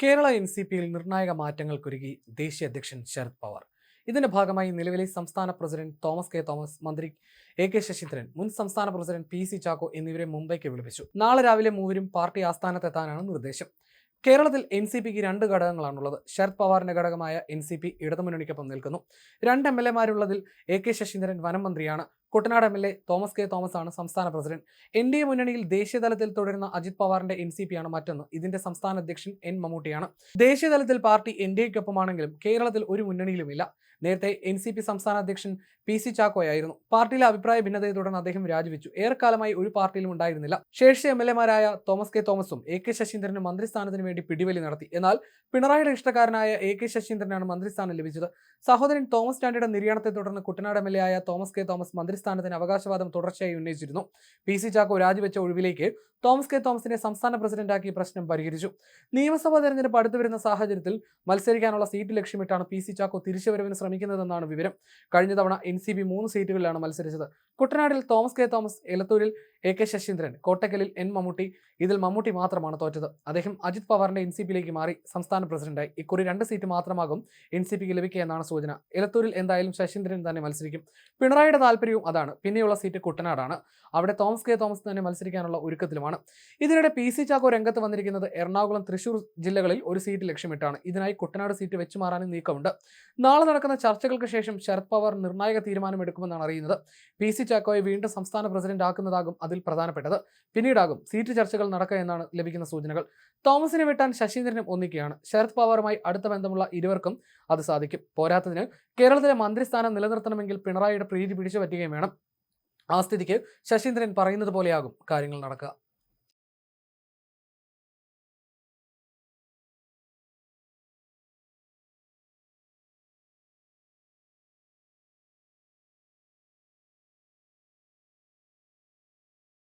Kerala N C പിയിൽ നിർണായക മാറ്റങ്ങൾക്കൊരുങ്ങി ദേശീയ അധ്യക്ഷൻ ശരത് പവാർ. ഇതിന്റെ ഭാഗമായി നിലവിലെ സംസ്ഥാന പ്രസിഡന്റ് തോമസ് കെ തോമസ് മന്ത്രി എ കെ ശശീന്ദ്രൻ മുൻ സംസ്ഥാന പ്രസിഡന്റ് പി സി ചാക്കോ എന്നിവരെ മുംബൈക്ക് വിളിപ്പിച്ചു. നാളെ രാവിലെ മൂവരും പാർട്ടി ആസ്ഥാനത്തെത്താനാണ് നിർദ്ദേശം. കേരളത്തിൽ എൻ സി പിക്ക് രണ്ട് ഘടകങ്ങളാണുള്ളത്. ശരത് പവാറിന്റെ ഘടകമായ എൻ സി പി ഇടതുമുന്നണിക്കൊപ്പം നിൽക്കുന്നു. രണ്ട് എം എൽ എമാരുള്ളതിൽ എ കെ ശശീന്ദ്രൻ വനം മന്ത്രിയാണ്. Kuttanad M L A Thomas K Thomas ആണ് സംസ്ഥാന പ്രസിഡന്റ്. എൻ ഡി എ മുന്നണിയിൽ ദേശീയതലത്തിൽ തുടരുന്ന അജിത് പവാറിന്റെ എൻ സി പി ആണ് മറ്റൊന്ന്. ഇതിന്റെ സംസ്ഥാന അധ്യക്ഷൻ എൻ മമ്മൂട്ടിയാണ്. ദേശീയതലത്തിൽ പാർട്ടി എൻ ഡി എക്കൊപ്പമാണെങ്കിലും കേരളത്തിൽ ഒരു മുന്നണിയിലുമില്ല. നേരത്തെ എൻ സി പി സംസ്ഥാന അധ്യക്ഷൻ പി സി ചാക്കോയായിരുന്നു. പാർട്ടിയിലെ അഭിപ്രായ ഭിന്നതയെ തുടർന്ന് അദ്ദേഹം രാജിവെച്ചു. ഏറെക്കാലമായി ഒരു പാർട്ടിയിലും ഉണ്ടായിരുന്നില്ല. ശേഷി എം എൽ എമാരായ തോമസ് കെ തോമസും എ കെ ശശീന്ദ്രനും മന്ത്രിസ്ഥാനത്തിന് വേണ്ടി പിടിവലി നടത്തി. എന്നാൽ പിണറായിയുടെ ഇഷ്ടക്കാരനായ എ കെ ശശീന്ദ്രനാണ് മന്ത്രിസ്ഥാനം ലഭിച്ചത്. സഹോദരൻ തോമസ് ചാണ്ടിയുടെ നിര്യാണത്തെ തുടർന്ന് കുട്ടനാട് എം എൽ എ ആയ തോമസ് കെ തോമസ് മന്ത്രിസ്ഥാനത്തിന് അവകാശവാദം തുടർച്ചയായി ഉന്നയിച്ചിരുന്നു. പി സി ചാക്കോ രാജിവെച്ച ഒഴിവിലേക്ക് തോമസ് കെ തോമസിനെ സംസ്ഥാന പ്രസിഡന്റാക്കി പ്രശ്നം പരിഹരിച്ചു. നിയമസഭാ തെരഞ്ഞെടുപ്പ് അടുത്തു വരുന്ന സാഹചര്യത്തിൽ മത്സരിക്കാനുള്ള സീറ്റ് ലക്ഷ്യമിട്ടാണ് പി സി ചാക്കോ തിരിച്ചുവരവിന് ശ്രമിക്കുന്നതെന്നാണ് വിവരം. കഴിഞ്ഞ തവണ എൻ സി ബി മൂന്ന് സീറ്റുകളിലാണ് മത്സരിച്ചത്. കുട്ടനാടിൽ തോമസ് കെ. തോമസ് എലത്തൂരിൽ എ. കെ. ശശീന്ദ്രൻ കോട്ടക്കലിൽ എൻ. മമ്മൂട്ടി. ഇതിൽ മമ്മൂട്ടി മാത്രമാണ് തോറ്റത്. അദ്ദേഹം അജിത് പവാറിന്റെ എൻ സി പിയിലേക്ക് മാറി സംസ്ഥാന പ്രസിഡന്റായി. ഇക്കുറി രണ്ട് സീറ്റ് മാത്രമാകും എൻ സി പിക്ക് ലഭിക്കുക എന്നാണ് സൂചന. എലത്തൂരിൽ എന്തായാലും ശശീന്ദ്രൻ തന്നെ മത്സരിക്കും. പിണറായിയുടെ താല്പര്യവും അതാണ്. പിന്നെയുള്ള സീറ്റ് കുട്ടനാടാണ്. അവിടെ തോമസ് കെ. തോമസ് തന്നെ മത്സരിക്കാനുള്ള ഒരുക്കത്തിലുമാണ്. ഇതിനിടെ പി സി ചാക്കോ രംഗത്ത് വന്നിരിക്കുന്നത് എറണാകുളം തൃശൂർ ജില്ലകളിൽ ഒരു സീറ്റ് ലക്ഷ്യമിട്ടാണ്. ഇതിനായി കുട്ടനാട് സീറ്റ് വെച്ചു മാറാനും നീക്കമുണ്ട്. നാളെ നടക്കുന്ന ചർച്ചകൾക്ക് ശേഷം ശരത് പവാർ നിർണായക തീരുമാനമെടുക്കുമെന്നാണ് അറിയുന്നത്. പി സി ചാക്കോയെ വീണ്ടും സംസ്ഥാന പ്രസിഡന്റ് ആക്കുന്നതാകും അതിൽ പ്രധാനപ്പെട്ടത്. പിന്നീടാകും സീറ്റ് ചർച്ചകൾ നടക്കുക എന്നാണ് ലഭിക്കുന്ന സൂചനകൾ. തോമസിനെ വെട്ടാൻ ശശീന്ദ്രനും ഒന്നിക്കുകയാണ്. ശരത് പവാറുമായി അടുത്ത ബന്ധമുള്ള ഇരുവർക്കും അത് സാധിക്കും. പോരാത്തതിന് കേരളത്തിലെ മന്ത്രിസ്ഥാനം നിലനിർത്തണമെങ്കിൽ പിണറായിയുടെ പ്രീതി പിടിച്ചു പറ്റുകയും വേണം. ആ സ്ഥിതിക്ക് ശശീന്ദ്രൻ പറയുന്നത് പോലെയാകും കാര്യങ്ങൾ നടക്കുക.